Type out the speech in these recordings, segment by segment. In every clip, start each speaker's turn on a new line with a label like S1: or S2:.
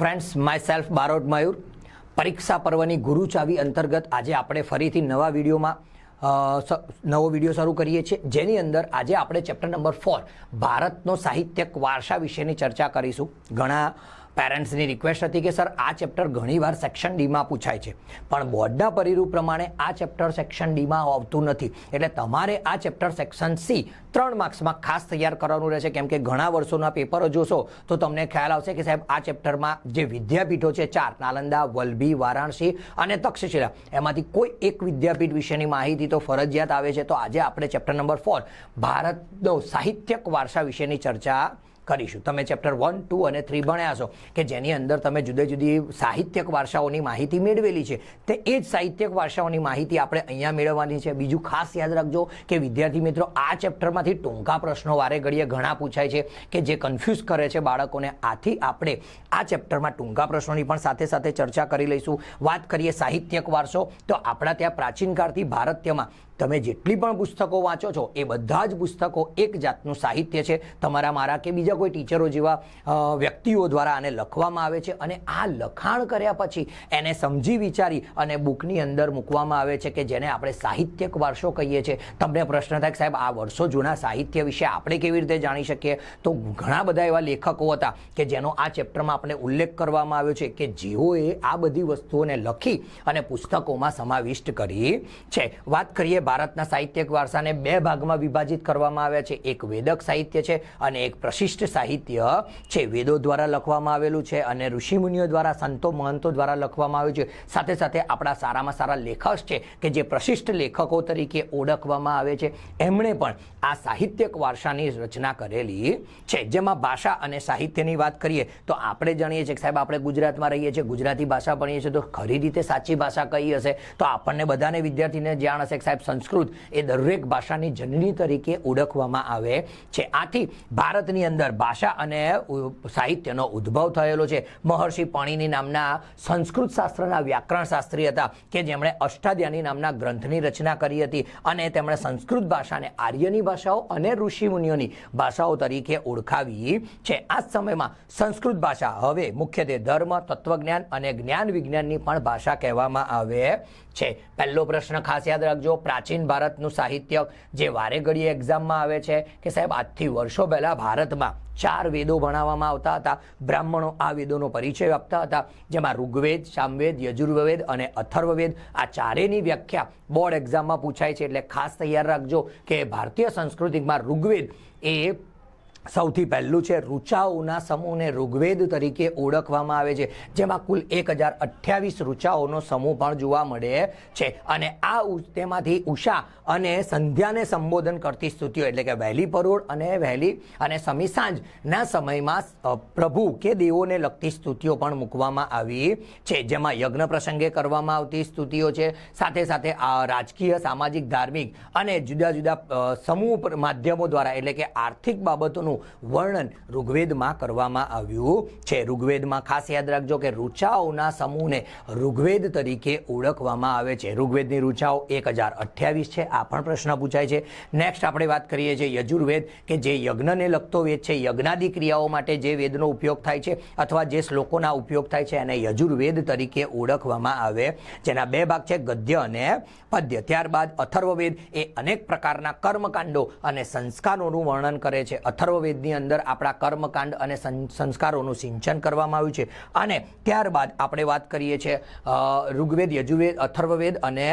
S1: Friends myself Barot Mayur પરીક્ષા પર્વની ગુરુ ચાવી અંતર્ગત આજે આપણે ફરીથી નવા વિડીયોમાં નવો વીડિયો શરૂ કરીએ છીએ જેની અંદર આજે આપણે ચેપ્ટર નંબર ફોર ભારતનો સાહિત્યક વારસા વિશેની ચર્ચા કરીશું ઘણા પેરેન્ટ્સની રિક્વેસ્ટ હતી કે સર આ ચેપ્ટર ઘણીવાર સેક્શન ડીમાં પૂછાય છે. પણ બોર્ડના પરિરૂપ પ્રમાણે આ ચેપ્ટર સેક્શન ડીમાં આવતું નથી. એટલે તમારે આ ચેપ્ટર સેક્શન સી ત્રણ માર્ક્સમાં ખાસ તૈયાર કરવાનું રહેશે. કેમ કે ઘણા વર્ષોના પેપરો જોશો તો તમને ખ્યાલ આવશે કે, સાહેબ, આ ચેપ્ટરમાં જે વિદ્યાપીઠો છે, ચાર, નાલંદા, વલભી, વારાણસી અને તક્ષશિલા, એમાંથી કોઈ એક વિદ્યાપીઠ વિશેની માહિતી તો ફરજિયાત આવે છે. તો આજે આપણે ચેપ્ટર નંબર ફોર ભારતનો સાહિત્યક વારસા વિશેની ચર્ચા કરીશું. તમે ચેપ્ટર વન ટુ અને થ્રી ભણ્યા છો કે જેની અંદર તમે જુદી જુદી સાહિત્યક વારસાઓની માહિતી મેળવેલી છે. તે એ જ સાહિત્યક વારસાઓની માહિતી આપણે અહીંયા મેળવવાની છે. બીજું ખાસ યાદ રાખજો કે વિદ્યાર્થી મિત્રો, આ ચેપ્ટરમાંથી ટૂંકા પ્રશ્નો વારે ઘડીએ ઘણા પૂછાય છે કે જે કન્ફ્યુઝ કરે છે બાળકોને. આથી આપણે આ ચેપ્ટરમાં ટૂંકા પ્રશ્નોની પણ સાથે સાથે ચર્ચા કરી લઈશું. વાત કરીએ સાહિત્યક વારસો, તો આપણા ત્યાં પ્રાચીન કાળથી ભારતીયમાં તમે જેટલી પણ પુસ્તકો વાંચો છો, એ બધા જ પુસ્તકો એક જાતનું સાહિત્ય છે. તમારા, મારા કે બીજા કોઈ ટીચરો જેવા વ્યક્તિઓ દ્વારા આને લખવામાં આવે છે અને આ લખાણ કર્યા પછી એને સમજી વિચારી અને બુકની અંદર મૂકવામાં આવે છે કે જેને આપણે સાહિત્યક વારસો કહીએ છીએ. તમને પ્રશ્ન થાય કે સાહેબ, આ વર્ષો જૂના સાહિત્ય વિશે આપણે કેવી રીતે જાણી શકીએ? તો ઘણા બધા એવા લેખકો હતા કે જેનો આ ચેપ્ટરમાં આપણે ઉલ્લેખ કરવામાં આવ્યો છે કે જેઓએ આ બધી વસ્તુઓને લખી અને પુસ્તકોમાં સમાવિષ્ટ કરી છે. વાત કરીએ ભારતના સાહિત્યક વારસાને બે ભાગમાં વિભાજિત કરવામાં આવ્યા છે. એક વેદક સાહિત્ય છે અને એક પ્રશિષ્ટ સાહિત્ય છે. વેદો દ્વારા લખવામાં આવેલું છે અને ઋષિમુનિઓ દ્વારા, સંતો મહંતો દ્વારા લખવામાં આવ્યું છે. સાથે સાથે આપણા સારામાં સારા લેખક છે કે જે પ્રશિષ્ટ લેખકો તરીકે ઓળખવામાં આવે છે. એમણે પણ આ સાહિત્યક વારસાની રચના કરેલી છે. જેમાં ભાષા અને સાહિત્યની વાત કરીએ તો આપણે જાણીએ છીએ કે સાહેબ આપણે ગુજરાતમાં રહીએ છીએ. ગુજરાતી ભાષા ભણીએ છીએ તો ખરી રીતે સાચી ભાષા કઈ હશે? તો આપણને બધાને વિદ્યાર્થીને જાણ હશે કે સાહેબ સંસ્કૃત એ દરેક ભાષાની જનની તરીકે ઓળખવામાં આવે છે. આથી ભારતની અંદર ભાષા અને સાહિત્યનો ઉદ્ભવ થયેલો છે. મહર્ષિ પાણીની નામના સંસ્કૃત શાસ્ત્રના વ્યાકરણ શાસ્ત્રી હતા કે જેમણે અષ્ટાધ્યાની નામના ગ્રંથની રચના કરી હતી અને તેમણે સંસ્કૃત ભાષાને આર્યની ભાષાઓ અને ઋષિમુનિઓની ભાષાઓ તરીકે ઓળખાવી છે. આ સમયમાં સંસ્કૃત ભાષા હવે મુખ્યત્વે ધર્મ, તત્વજ્ઞાન અને જ્ઞાન વિજ્ઞાનની પણ ભાષા કહેવામાં આવે છે. પહેલો પ્રશ્ન ખાસ યાદ રાખજો, પ્રાચીન ભારતનું સાહિત્ય જે વારે ઘડીએ એક્ઝામમાં આવે છે, કે સાહેબ આજથી વર્ષો પહેલાં ભારતમાં ચાર વેદો ભણાવવામાં આવતા હતા. બ્રાહ્મણો આ વેદોનો પરિચય આપતા હતા, જેમાં ઋગ્વેદ, સામવેદ, યજુર્વેદ અને અથર્વવેદ આ ચારેયની વ્યાખ્યા બોર્ડ એક્ઝામમાં પૂછાય છે. એટલે ખાસ તૈયાર રાખજો કે ભારતીય સંસ્કૃતિમાં ઋગ્વેદ એ સૌથી પહેલું છે ઋચાઓના સમૂહને ઋગ્વેદ તરીકે ઓળખવામાં આવે છે, જેમાં કુલ એક હજાર અઠ્યાવીસ ઋચાઓનો સમૂહ પણ જોવા મળે છે. અને આ તેમાંથી ઉષા અને સંધ્યાને સંબોધન કરતી સ્તુતિઓ એટલે કે વહેલી પરોળ અને વહેલી અને સમી સાંજના સમયમાં પ્રભુ કે દેવોને લગતી સ્તુતિઓ પણ મૂકવામાં આવી છે. જેમાં યજ્ઞ પ્રસંગે કરવામાં આવતી સ્તુતિઓ છે. સાથે સાથે આ રાજકીય, સામાજિક, ધાર્મિક અને જુદા જુદા સમૂહ માધ્યમો દ્વારા એટલે કે આર્થિક બાબતોનું વર્ણન ઋગ્વેદમાં કરવામાં આવ્યું છે. ઋગ્વેદમાં ખાસ યાદ રાખજો કે ઋચાઓના સમૂહને ઋગ્વેદ તરીકે ઓળખવામાં આવે છે. ઋગ્વેદની ઋચાઓ એક હજાર અઠ્યાવીસ છે. આ પણ પ્રશ્ન પૂછાય છે. નેક્સ્ટ આપણે વાત કરીએ છીએ યજુર્વેદ કે જે યજ્ઞને લગતો વેદ છે. યજ્ઞાદિ ક્રિયાઓ માટે જે વેદનો ઉપયોગ થાય છે અથવા જે શ્લોકોના ઉપયોગ થાય છે એને યજુર્વેદ તરીકે ઓળખવામાં આવે. જેના બે ભાગ છે, ગદ્ય અને પદ્ય. ત્યારબાદ અથર્વવેદ એ અનેક પ્રકારના કર્મકાંડો અને સંસ્કારોનું વર્ણન કરે છે. અથર્વવેદની અંદર આપણા કર્મકાંડ અને સંસ્કારોનું સિંચન કરવામાં આવ્યું છે. અને ત્યારબાદ આપણે વાત કરીએ છીએ ઋગ્વેદ, યજુર્વેદ, અથર્વવેદ અને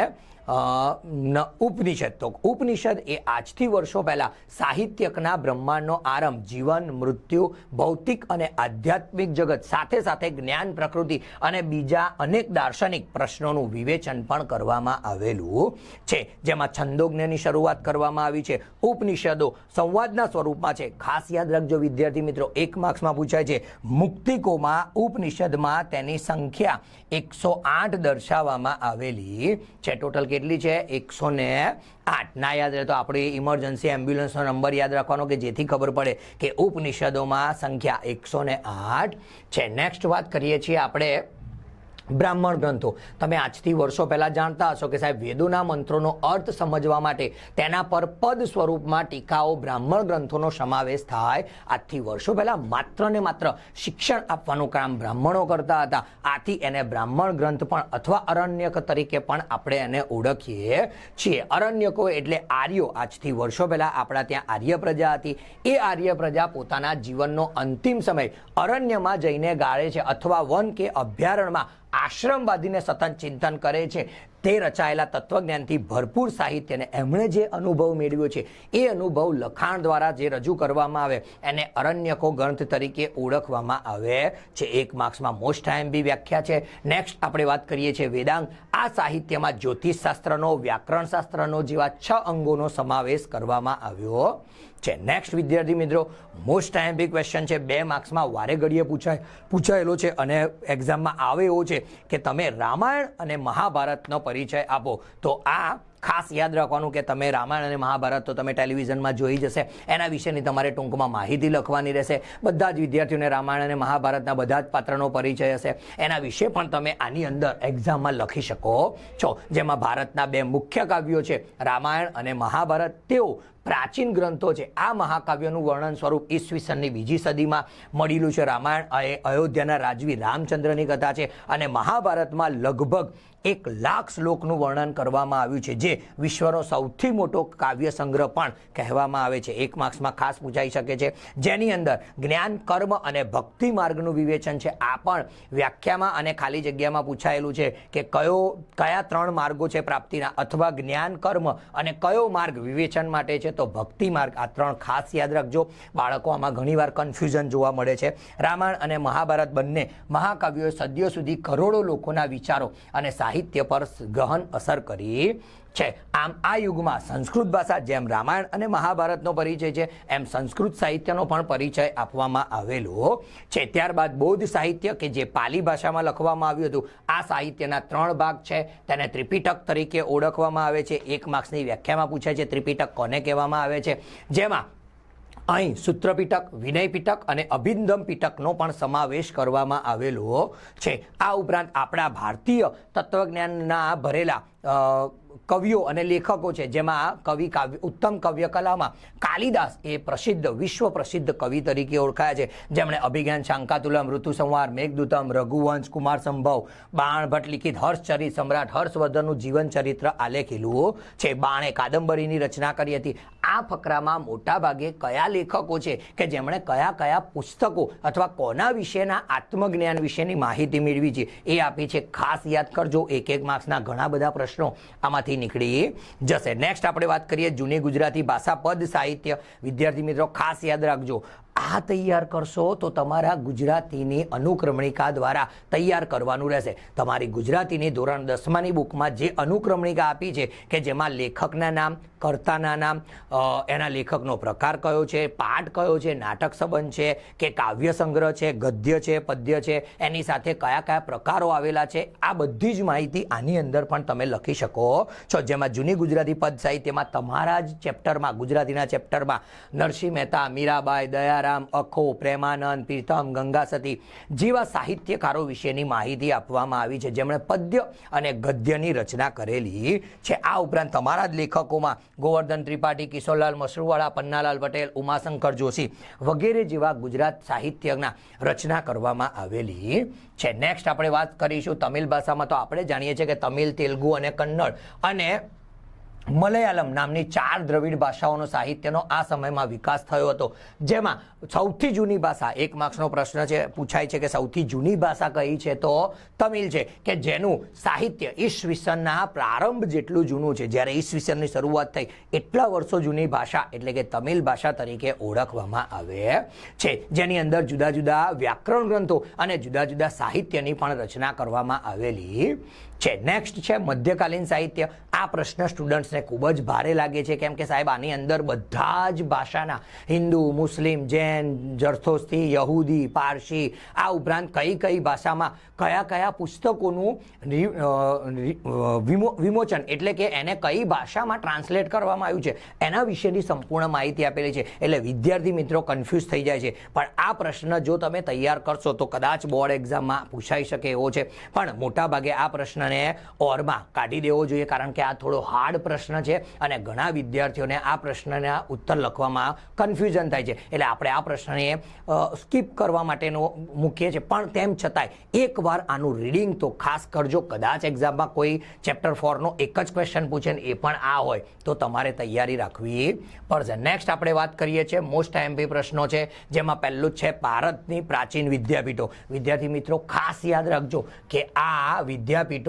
S1: ઉપનિષદ. તો ઉપનિષદ એ આજથી વર્ષો પહેલા સાહિત્યકના બ્રહ્માંડનો આરંભ, જીવન, મૃત્યુ, ભૌતિક અને આધ્યાત્મિક જગત સાથે સાથે જ્ઞાન, પ્રકૃતિ અને બીજા અનેક દાર્શનિક પ્રશ્નોનું વિવેચન પણ કરવામાં આવેલું છે. જેમાં છંદોજ્ઞની શરૂઆત કરવામાં આવી છે. ઉપનિષદો સંવાદના સ્વરૂપમાં છે. ખાસ યાદ રાખજો વિદ્યાર્થી મિત્રો, એક માર્ક્સમાં પૂછાય છે, મુક્તિકોમાં ઉપનિષદમાં તેની સંખ્યા એકસો આઠ દર્શાવવામાં આવેલી છે. ટોટલ કેટલી છે? એકસો ને આઠ. ના યાદ રહે તો આપણે ઇમરજન્સી એમ્બ્યુલન્સનો નંબર યાદ રાખવાનો કે જેથી ખબર પડે કે ઉપનિષદોમાં સંખ્યા એકસો ને આઠ છે. નેક્સ્ટ વાત કરીએ છીએ આપણે બ્રાહ્મણ ગ્રંથો. તમે આજથી વર્ષો પહેલા જાણતા હશો કે સાહેબ, વેદોના મંત્રોનો અર્થ સમજવા માટે તેના પર પદ સ્વરૂપમાં ટીકાઓ બ્રાહ્મણ ગ્રંથોનો સમાવેશ થાય. આજથી વર્ષો પહેલા માત્ર ને માત્ર શિક્ષણ આપવાનું કામ બ્રાહ્મણો કરતા હતા. આથી એને બ્રાહ્મણ ગ્રંથ પણ અથવા અરણ્યક તરીકે પણ આપણે એને ઓળખીએ છીએ. અરણ્યકો એટલે આર્યો. આજથી વર્ષો પહેલા આપણા ત્યાં આર્ય પ્રજા હતી. એ આર્ય પ્રજા પોતાના જીવનનો અંતિમ સમય અરણ્યમાં જઈને ગાળે છે અથવા વન કે અભયારણ્યમાં આશ્રમ બાંધીને સતત ચિંતન કરે છે. તે રચાયેલા તત્વજ્ઞાનથી ભરપૂર સાહિત્યને એમણે જે અનુભવ મેળવ્યો છે, એ અનુભવ લખાણ દ્વારા જે રજૂ કરવામાં આવે, એને અરણ્યકો ગ્રંથ તરીકે ઓળખવામાં આવે છે. એક માર્ક્સમાં મોસ્ટ બી વ્યાખ્યા છે. નેક્સ્ટ આપણે વાત કરીએ છીએ વેદાંગ. આ સાહિત્યમાં જ્યોતિષશાસ્ત્રનો વ્યાકરણ શાસ્ત્રનો જેવા છ અંગોનો સમાવેશ કરવામાં આવ્યો. છે. નેક્સ્ટ વિદ્યાર્થી મિત્રો મોસ્ટ બી ક્વેશ્ચન છે. બે માર્ક્સમાં વારે ઘડીએ પૂછાય, પૂછાયેલો છે અને એક્ઝામમાં આવે એવો છે કે તમે રામાયણ અને મહાભારતનો પરિચય આપો. તો આ ખાસ યાદ રાખવાનું કે તમે રામાયણ અને મહાભારત તો તમે ટેલિવિઝનમાં જોઈ જશે એના વિશેની તમારે ટૂંકમાં માહિતી લખવાની રહેશે. બધા જ વિદ્યાર્થીઓને રામાયણ અને મહાભારતના બધા જ પાત્રનો પરિચય હશે. એના વિશે પણ તમે આની અંદર એક્ઝામમાં લખી શકો. છો જેમાં ભારતના બે મુખ્ય કાવ્યો છે, રામાયણ અને મહાભારત, તેઓ પ્રાચીન ગ્રંથો છે. આ મહાકાવ્યનું વર્ણન સ્વરૂપ ઈસવીસનની બીજી સદીમાં મળેલું છે. રામાયણ એ અયોધ્યાના રાજવી રામચંદ્રની કથા છે અને મહાભારતમાં લગભગ એક લાખ શ્લોકનું વર્ણન કરવામાં આવ્યું છે, જે વિશ્વનો સૌથી મોટો કાવ્ય સંગ્રહ પણ કહેવામાં આવે છે. એક માર્ક્સમાં ખાસ પૂછાઈ શકે છે, જેની અંદર જ્ઞાન, કર્મ અને ભક્તિ માર્ગનું વિવેચન છે. આ પણ વ્યાખ્યામાં અને ખાલી જગ્યામાં પૂછાયેલું છે કે કયો, કયા ત્રણ માર્ગો છે પ્રાપ્તિના, અથવા જ્ઞાન, કર્મ અને કયો માર્ગ વિવેચન માટે છે? તો ભક્તિ માર્ગ, આ ત્રણ ખાસ યાદ રાખજો. બાળકો, આમાં ઘણીવાર કન્ફ્યુઝન જોવા મળે છે. રામાયણ અને મહાભારત બંને મહાકાવ્યોએ સદીઓ સુધી કરોડો લોકોના વિચારો અને સાહિત્ય પર ગહન અસર કરી છે. આમ, આ યુગમાં સંસ્કૃત ભાષા જેમ રામાયણ અને મહાભારતનો પરિચય છે, એમ સંસ્કૃત સાહિત્યનો પણ પરિચય આપવામાં આવેલો છે. ત્યારબાદ બૌદ્ધ સાહિત્ય, કે જે પાલી ભાષામાં લખવામાં આવ્યું હતું, આ સાહિત્યના ત્રણ ભાગ છે. તેને ત્રિપિટક તરીકે ઓળખવામાં આવે છે. એક માર્ક્સની વ્યાખ્યામાં પૂછાય છે, ત્રિપિટક કોને કહેવામાં આવે છે? જેમાં અહીં સૂત્રપીટક, વિનયપીટક વિનય પિટક અને અભિનંદમ પિટકનો પણ સમાવેશ કરવામાં આવેલો છે. આ ઉપરાંત આપણા ભારતીય તત્વજ્ઞાનના ભરેલા કવિઓ અને લેખકો છે, જેમાં કવિ કાવ્ય, ઉત્તમ કાવ્ય કલામાં કાલિદાસ એ પ્રસિદ્ધ, વિશ્વ પ્રસિદ્ધ કવિ તરીકે ઓળખાયા છે. જેમણે અભિજ્ઞાન શાંકાતુલમ ઋતુ સંવાર મેઘદૂતમ, રઘુવંશ, કુમાર સંભવ બાણ ભટ્ટ લિખિત, હર્ષચરિત સમ્રાટ, હર્ષવર્ધનનું જીવન ચરિત્ર આલેખેલું છે. બાણે કાદંબરીની રચના કરી હતી. આ ફકરામાં મોટાભાગે કયા લેખકો છે કે જેમણે કયા કયા પુસ્તકો અથવા કોના વિશેના આત્મજ્ઞાન વિશેની માહિતી મેળવી છે એ આપી છે. ખાસ યાદ કરજો એક એક માર્ક્સના ઘણા બધા પ્રશ્નો આમાંથી નીકળી જશે. નેક્સ્ટ આપણે વાત કરીએ જૂની ગુજરાતી ભાષા પદ સાહિત્ય. વિદ્યાર્થી મિત્રો, ખાસ યાદ રાખજો. આ તૈયાર કરશો તો તમારા ગુજરાતીની અનુક્રમણિકા દ્વારા તૈયાર કરવાનું રહેશે. તમારી ગુજરાતીની ધોરણ દસમાની બુકમાં જે અનુક્રમણિકા આપી છે, કે જેમાં લેખકના નામ, કર્તાના નામ એના લેખકનો પ્રકાર કયો છે, પાઠ કયો છે, નાટક સંબંધ છે, કે કાવ્ય સંગ્રહ છે, ગદ્ય છે, પદ્ય છે, એની સાથે કયા કયા પ્રકારો આવેલા છે, આ બધી જ માહિતી આની અંદર પણ તમે લખી શકો છો. જેમાં જૂની ગુજરાતી પદ સાહિત્યમાં તમારા જ ચેપ્ટરમાં, ગુજરાતીના ચેપ્ટરમાં નરસિંહ મહેતા, મીરાબાઈ દયારામ અખો, પ્રેમાનંદ પ્રીતમ ગંગાસતી જેવા સાહિત્યકારો વિશેની માહિતી આપવામાં આવી છે. જેમણે પદ્ય અને ગદ્યની રચના કરેલી છે. આ ઉપરાંત તમારા જ લેખકોમાં ગોવર્ધન ત્રિપાઠી, કિશોરલાલ મસરૂવાળા, પન્નાલાલ પટેલ, ઉમાશંકર જોશી વગેરે જેવા ગુજરાત સાહિત્યના રચના કરવામાં આવેલી છે. નેક્સ્ટ આપણે વાત કરીશું તમિલ ભાષામાં. તો આપણે જાણીએ છીએ કે તમિલ, તેલુગુ અને કન્નડ અને મલયાલમ નામની ચાર દ્રવિડ ભાષાઓનો સાહિત્યનો આ સમયમાં વિકાસ થયો હતો. જેમાં સૌથી જૂની ભાષા, એક માર્ક્સનો પ્રશ્ન છે, પૂછાય છે કે સૌથી જૂની ભાષા કઈ છે? તો તમિલ છે, કે જેનું સાહિત્ય ઈસવીસનના પ્રારંભ જેટલું જૂનું છે. જ્યારે ઈસવીસનની શરૂઆત થઈ, એટલા વર્ષો જૂની ભાષા, એટલે કે તમિલ ભાષા તરીકે ઓળખવામાં આવે છે. જેની અંદર જુદા જુદા વ્યાકરણ ગ્રંથો અને જુદા જુદા સાહિત્યની પણ રચના કરવામાં આવેલી છે. નેક્સ્ટ છે મધ્યકાલીન સાહિત્ય. આ પ્રશ્ન સ્ટુડન્ટ્સને ખૂબ જ ભારે લાગે છે. કેમ કે સાહેબ, આની અંદર બધા જ ભાષાના, હિન્દુ, મુસ્લિમ, જૈન જરથોસ્તી યહૂદી, પારસી, આ ઉપરાંત કઈ કઈ ભાષામાં કયા કયા પુસ્તકોનું વિમોચન, એટલે કે એને કઈ ભાષામાં ટ્રાન્સલેટ કરવામાં આવ્યું છે, એના વિશેની સંપૂર્ણ માહિતી આપેલી છે. એટલે વિદ્યાર્થી મિત્રો કન્ફ્યુઝ થઈ જાય છે. પણ આ પ્રશ્ન જો તમે તૈયાર કરશો તો કદાચ બોર્ડ એક્ઝામમાં પૂછાઈ શકે એવો છે. પણ મોટાભાગે આ આ પ્રશ્નને ઓરમાં કાઢી દેવો જોઈએ કારણ કે આ થોડો હાર્ડ પ્રશ્ન છે અને ઘણા વિદ્યાર્થીઓને આ પ્રશ્નના ઉત્તર લખવામાં કન્ફ્યુઝન થાય છે. એટલે આપણે આ પ્રશ્નને સ્કીપ કરવા માટેનો મૂકીએ છીએ. પણ તેમ છતાંય એકવાર આનું રીડિંગ તો ખાસ કરજો. કદાચ એક્ઝામમાં કોઈ ચેપ્ટર ફોરનો એક જ ક્વેશ્ચન પૂછે ને એ પણ આ હોય. તો તમારે તૈયારી રાખવી પડશે. નેક્સ્ટ આપણે વાત કરીએ છીએ મોસ્ટ એમપી પ્રશ્નો છે, જેમાં પહેલું છે ભારતની પ્રાચીન વિદ્યાપીઠો. વિદ્યાર્થી મિત્રો, ખાસ યાદ રાખજો કે આ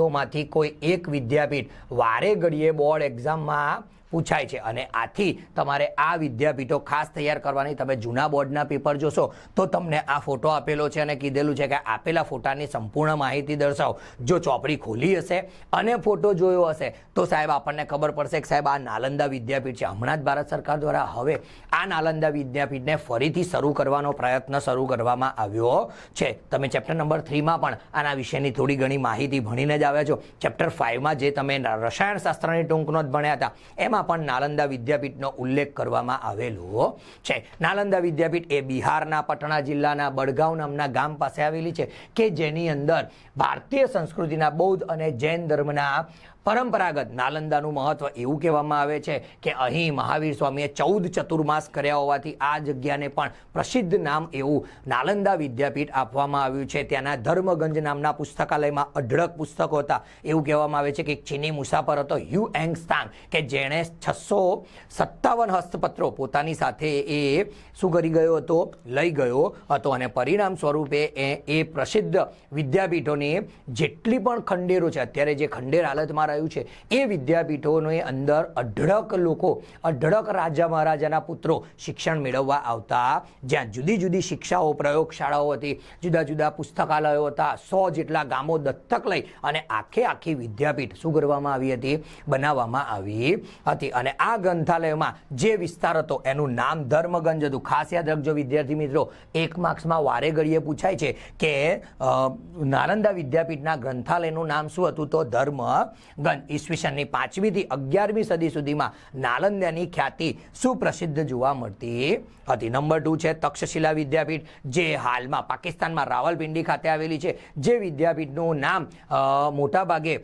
S1: વિદ્યાપીઠોમાંથી કોઈ એક વિદ્યાપીઠ વારે ઘડીએ બોર્ડ એક્ઝામમાં પૂછાય છે. અને આથી તમારે આ વિદ્યાપીઠો ખાસ તૈયાર કરવાની. તમે જૂના બોર્ડના પેપર જોશો તો તમને આ ફોટો આપેલો છે અને કીધેલું છે કે આપેલા ફોટાની સંપૂર્ણ માહિતી દર્શાવો. જો ચોપડી ખોલી હશે અને ફોટો જોયો હશે તો સાહેબ આપણને ખબર પડશે કે સાહેબ આ નાલંદા વિદ્યાપીઠ છે. હમણાં જ ભારત સરકાર દ્વારા હવે આ નાલંદા વિદ્યાપીઠને ફરીથી શરૂ કરવાનો પ્રયત્ન શરૂ કરવામાં આવ્યો છે. તમે ચેપ્ટર નંબર થ્રીમાં પણ આના વિશેની થોડી ઘણી માહિતી ભણીને જ આવ્યા છો. ચેપ્ટર ફાઇવમાં જે તમે રસાયણશાસ્ત્રની ટૂંકનો જ ભણ્યા હતા, એમાં પણ નાલંદા વિદ્યાપીઠનો ઉલ્લેખ કરવામાં આવેલો છે. નાલંદા વિદ્યાપીઠ એ બિહારના પટણા જિલ્લાના બડગાંવ નામના ગામ પાસે આવેલી છે કે જેની અંદર ભારતીય સંસ્કૃતિના બૌદ્ધ અને જૈન ધર્મના પરંપરાગત નાલંદાનું મહત્વ એવું કહેવામાં આવે છે કે અહીં મહાવીર સ્વામીએ ચૌદ ચતુર્માસ કર્યા હોવાથી આ જગ્યાને પણ પ્રસિદ્ધ નામ એવું નાલંદા વિદ્યાપીઠ આપવામાં આવ્યું છે. ત્યાંના ધર્મગંજ નામના પુસ્તકાલયમાં અઢળક પુસ્તકો હતા. એવું કહેવામાં આવે છે કે એક ચીની મુસાફર હતો હ્યુ એંગ સ્થાન કે જેણે છસો સત્તાવન હસ્તપત્રો પોતાની સાથે એ શું કરી ગયો હતો? લઈ ગયો હતો અને પરિણામ સ્વરૂપે એ એ પ્રસિદ્ધ વિદ્યાપીઠોની જેટલી પણ ખંડેરો છે, અત્યારે જે ખંડેર હાલતમાં રહ્યું છે. એ વિદ્યાપીઠોની અંદર અઢળક લોકો, અઢળક રાજા મહારાજાના પુત્રો શિક્ષણ મેળવવા આવતા. જ્યાં જુદી જુદી શિક્ષાઓ, પ્રયોગશાળાઓ હતી. જુદા જુદા પુસ્તકાલયો હતા. સો જેટલા ગામો દત્તક લઈ અને આખે આખી વિદ્યાપીઠ શું કરવામાં આવી હતી, બનાવવામાં આવી હતી. અને આ ગ્રંથાલયમાં જે વિસ્તાર હતો, એનું નામ ધર્મગંજ હતું. ખાસ યાદ રાખજો વિદ્યાર્થી મિત્રો, એક માર્ક્સમાં વારે ઘડીએ પૂછાય છે કે નાલંદા વિદ્યાપીઠના ગ્રંથાલયનું નામ શું હતું? તો ધર્મ ગંજ ઈસવીસનની પાંચમીથી અગિયારમી સદી સુધીમાં નાલંદાની ખ્યાતિ સુપ્રસિદ્ધ જોવા મળતી હતી. નંબર ટુ છે તક્ષશિલા વિદ્યાપીઠ, જે હાલમાં પાકિસ્તાનમાં રાવલપિંડી ખાતે આવેલી છે. જે વિદ્યાપીઠનું નામ મોટાભાગે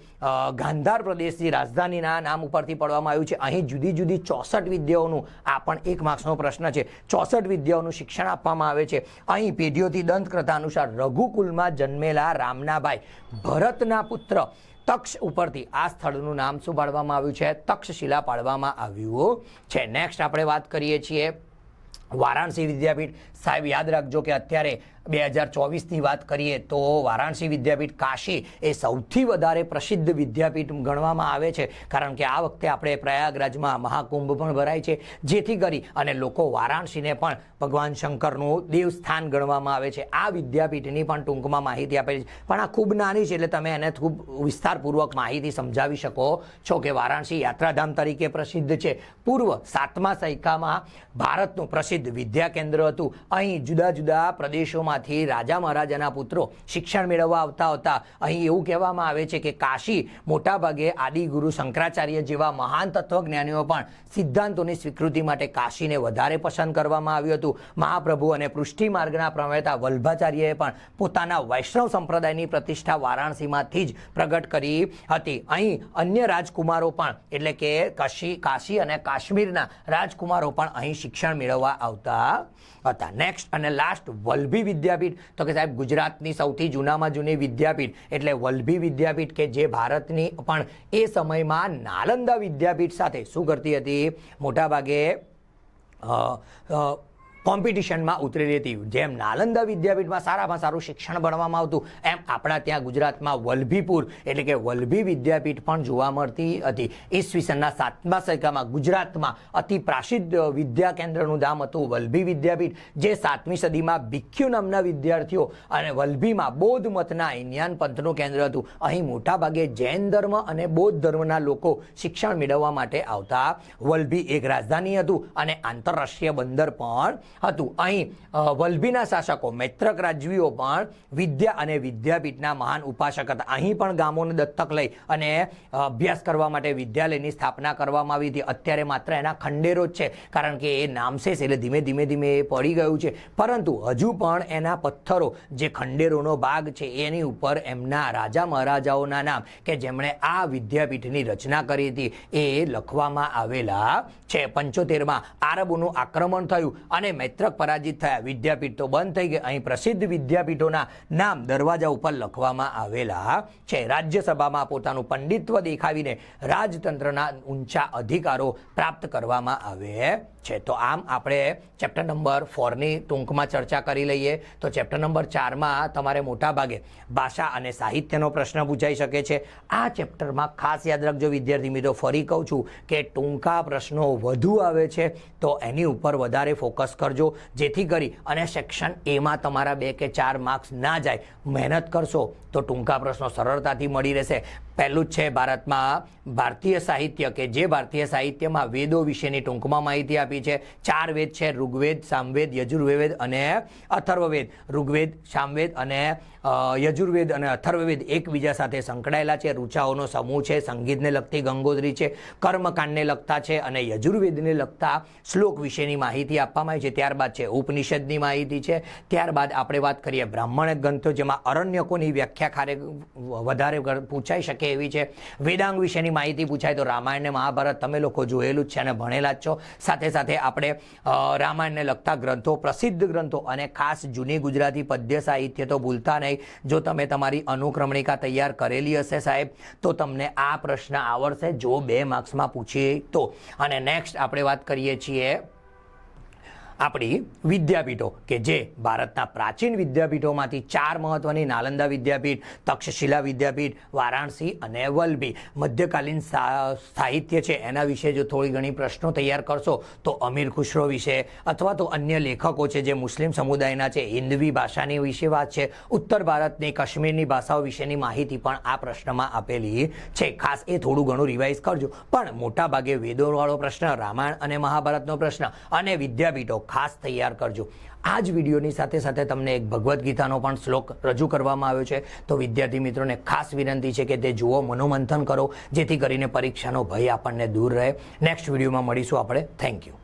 S1: ગાંધાર પ્રદેશની રાજધાનીના નામ ઉપરથી પડવામાં આવ્યું છે. અહીં જુદી જુદી ચોસઠ વિદ્યાઓનું આ પણ એક માર્ક્સનો પ્રશ્ન છે. ચોસઠ વિદ્યાઓનું શિક્ષણ આપવામાં આવે છે. અહીં પેઢીઓથી દંતકથા અનુસાર રઘુકુલમાં જન્મેલા રામનાભાઈ ભરતના પુત્ર તક્ષ ઉપરથી આ સ્થળનું નામ શું પાડવામાં આવ્યું છે. તક્ષશિલા પાડવામાં આવ્યું છે. નેક્સ્ટ આપણે વાત કરીએ છીએ વારાણસી વિદ્યાપીઠ સાહેબ, યાદ રાખજો કે અત્યારે બે હજાર ચોવીસની વાત કરીએ તો વારાણસી વિદ્યાપીઠ કાશી એ સૌથી વધારે પ્રસિદ્ધ વિદ્યાપીઠ ગણવામાં આવે છે. કારણ કે આ વખતે આપણે પ્રયાગરાજમાં મહાકુંભ પણ ભરાય છે, જેથી કરી અને લોકો વારાણસીને પણ ભગવાન શંકરનું દેવસ્થાન ગણવામાં આવે છે. આ વિદ્યાપીઠની પણ ટૂંકમાં માહિતી આપેલી છે. પણ આ ખૂબ નાની છે એટલે તમે એને ખૂબ વિસ્તારપૂર્વક માહિતી સમજાવી શકો છો કે વારાણસી યાત્રાધામ તરીકે પ્રસિદ્ધ છે. પૂર્વ સાતમા સૈકામાં ભારતનું પ્રસિદ્ધ વિદ્યા કેન્દ્ર હતું. અહીં જુદા જુદા પ્રદેશોમાંથી રાજા મહારાજાના પુત્રો શિક્ષણ મેળવવા આવતા હતા. અહીં એવું કહેવામાં આવે છે કે કાશી મોટાભાગે આદિગુરુ શંકરાચાર્ય જેવા મહાન તત્વજ્ઞાનીઓ પણ સિદ્ધાંતોની સ્વીકૃતિ માટે કાશીને વધારે પસંદ કરવામાં આવ્યું હતું. મહાપ્રભુ અને પૃષ્ઠિ માર્ગના પ્રણેતા વલ્ભાચાર્યએ પણ પોતાના વૈષ્ણવ સંપ્રદાયની પ્રતિષ્ઠા વારાણસીમાંથી જ પ્રગટ કરી હતી. અહીં અન્ય રાજકુમારો પણ, એટલે કે કાશી કાશી અને કાશ્મીરના રાજકુમારો પણ અહીં શિક્ષણ મેળવવા આવતા હતા. નેક્સ્ટ અને લાસ્ટ વલભી વિદ્યાપીઠ. તો કે સાહેબ, ગુજરાતની સૌથી જૂનામાં જૂની વિદ્યાપીઠ એટલે વલ્ભી વિદ્યાપીઠ કે જે ભારતની પણ એ સમયમાં નાલંદા વિદ્યાપીઠ સાથે શું કરતી હતી? મોટાભાગે કોમ્પિટિશનમાં ઉતરેલી હતી જેમ નાલંદા વિદ્યાપીઠમાં સારામાં સારું શિક્ષણ ભણવામાં આવતું, એમ આપણા ત્યાં ગુજરાતમાં વલભીપુર એટલે કે વલભી વિદ્યાપીઠ પણ જોવા મળતી હતી. ઈસવીસનના સાતમા સૈકામાં ગુજરાતમાં અતિ પ્રાસિદ્ધ વિદ્યા કેન્દ્રનું ધામ હતું વલભી વિદ્યાપીઠ, જે સાતમી સદીમાં ભિક્ષુ નામના વિદ્યાર્થીઓ અને વલભીમાં બૌદ્ધ મતના ઇન્યાન પંથનું કેન્દ્ર હતું. અહીં મોટાભાગે જૈન ધર્મ અને બૌદ્ધ ધર્મના લોકો શિક્ષણ મેળવવા માટે આવતા. વલભી એક રાજધાની હતું અને આંતરરાષ્ટ્રીય બંદર પણ હતું. અહીં વલભીના શાસકો, મૈત્રક રાજવીઓ પણ વિદ્યા અને વિદ્યાપીઠના મહાન ઉપાસક હતા. અહીં પણ ગામોને દત્તક લઈ અને અભ્યાસ કરવા માટે વિદ્યાલયની સ્થાપના કરવામાં આવી હતી. અત્યારે માત્ર એના ખંડેરો જ છે, કારણ કે એ નામશેષ એટલે ધીમે ધીમે ધીમે એ પડી ગયું છે. પરંતુ હજુ પણ એના પથ્થરો, જે ખંડેરોનો ભાગ છે, એની ઉપર એમના રાજા મહારાજાઓના નામ કે જેમણે આ વિદ્યાપીઠની રચના કરી હતી, એ લખવામાં આવેલા છે. પંચોતેરમાં આરબોનું આક્રમણ થયું અને મૈત્રક પરાજિત થયા. વિદ્યાપીઠ તો બંધ થઈ ગઈ. અહીં પ્રસિદ્ધ વિદ્યાપીઠોના નામ દરવાજા ઉપર લખવામાં આવેલા છે. રાજ્યસભામાં પોતાનું પંડિત્વ દેખાવીને રાજતંત્રના ઊંચા અધિકારો પ્રાપ્ત કરવામાં આવે છે. તો આમ આપણે ચેપ્ટર નંબર ફોરની ટૂંકમાં ચર્ચા કરી લઈએ. તો ચેપ્ટર નંબર ચારમાં તમારે મોટાભાગે ભાષા અને સાહિત્યનો પ્રશ્ન પૂછાઈ શકે છે. આ ચેપ્ટરમાં ખાસ યાદ રાખજો વિદ્યાર્થી મિત્રો, ફરી કહું છું કે ટૂંકા પ્રશ્નો વધુ આવે છે. તો એની ઉપર વધારે ફોકસ કરજો. જેથી કરી અને સેક્શન એમાં તમારા બે કે ચાર માર્ક્સ ના જાય. મહેનત કરશો તો ટૂંકા પ્રશ્નો સરળતાથી મળી રહેશે. પહેલું જ છે ભારતમાં ભારતીય સાહિત્ય કે જે ભારતીય સાહિત્યમાં વેદો વિશેની ટૂંકમાં માહિતી આપી છે. ચાર વેદ છે, ઋગ્વેદ, સામવેદ, યજુર્વેદ અને અથર્વવેદ. ઋગ્વેદ, સામવેદ અને યજુર્વેદ અને અથર્વવેદ એકબીજા સાથે સંકળાયેલા છે. રૂચાઓનો સમૂહ છે, સંગીતને લગતી ગંગોત્રી છે, કર્મકાંડને લગતા છે અને યજુર્વેદને લગતા શ્લોક વિશેની માહિતી આપવામાં આવી છે. ત્યારબાદ છે, ઉપનિષદની માહિતી છે. ત્યારબાદ આપણે વાત કરીએ બ્રાહ્મણ ગ્રંથો, જેમાં અરણ્યકોની વ્યાખ્યા ખારે વધારે પૂછાઈ શકે એવી છે? વેદાંગ વિશેની માહિતી પૂછાય તો રામાયણ ને મહાભારત તમે લોકો જોયેલું જ છે અને ભણેલા જ છો. સાથે સાથે આપણે રામાયણને લગતા ગ્રંથો, પ્રસિદ્ધ ગ્રંથો અને ખાસ જૂની ગુજરાતી પદ્ય સાહિત્ય તો ભૂલતા નહીં. જો તમે તમારી અનુક્રમણિકા તૈયાર કરેલી હશે સાહેબ, તો તમને આ પ્રશ્ન આવડશે જો બે માર્ક્સમાં પૂછીએ તો. અને નેક્સ્ટ આપણે વાત કરીએ છીએ આપણી વિદ્યાપીઠો, કે જે ભારતના પ્રાચીન વિદ્યાપીઠોમાંથી ચાર મહત્વની નાલંદા વિદ્યાપીઠ, તક્ષશિલા વિદ્યાપીઠ, વારાણસી અને વલભી. મધ્યકાલીન સાહિત્ય છે, એના વિશે જો થોડી ઘણી પ્રશ્નો તૈયાર કરશો, તો અમીર ખુશરો વિશે અથવા તો અન્ય લેખકો છે, જે મુસ્લિમ સમુદાયના છે હિન્દવી ભાષાની વિશે વાત છે, ઉત્તર ભારતની, કાશ્મીરની ભાષાઓ વિશેની માહિતી પણ આ પ્રશ્નમાં આપેલી છે. ખાસ એ થોડું ઘણું રિવાઇઝ કરજો. પણ મોટાભાગે વેદોવાળો પ્રશ્ન, રામાયણ અને મહાભારતનો પ્રશ્ન અને વિદ્યાપીઠો ખાસ તૈયાર કરજો. આ જ વિડીયોની સાથે સાથે તમને એક ભગવદ્ ગીતાનો પણ શ્લોક રજૂ કરવામાં આવ્યો છે. તો વિદ્યાર્થી મિત્રોને ખાસ વિનંતી છે કે તે જુઓ, મનોમંથન કરો, જેથી કરીને પરીક્ષાનો ભય આપણને દૂર રહે. નેક્સ્ટ વિડીયોમાં મળીશું આપણે. Thank you.